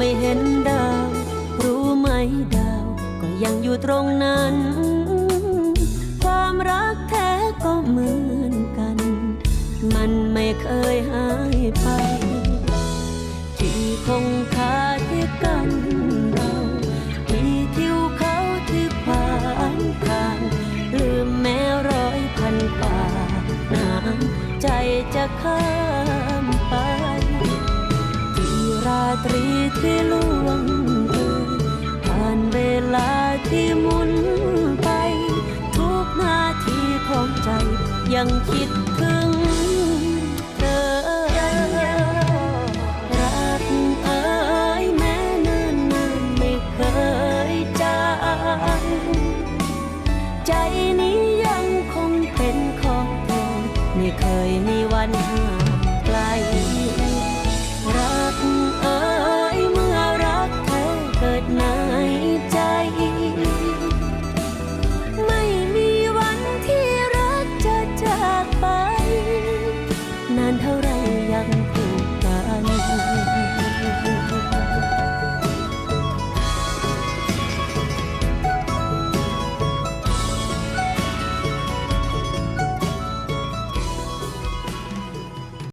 ไม่เห็นดาว รู้ไหมดาว ก็ยังอยู่ตรงนั้น ความรักแท้ก็เหมือนกัน มันไม่เคยหายไป ที่คงคาที่กันเราที่ทิวเขาที่ผ่านทางลืมแม้ร้อยพันป่าน้ำใจจะขาม ตรีที่ล่วงเกินผ่านเวลาที่หมุนไป ทุกนาทีของใจยังคิดถึงเธอรักเอ่แนานนนไม่เคยจางใจนี้ยังคงเป็นของเธอไม่เคยมีวันห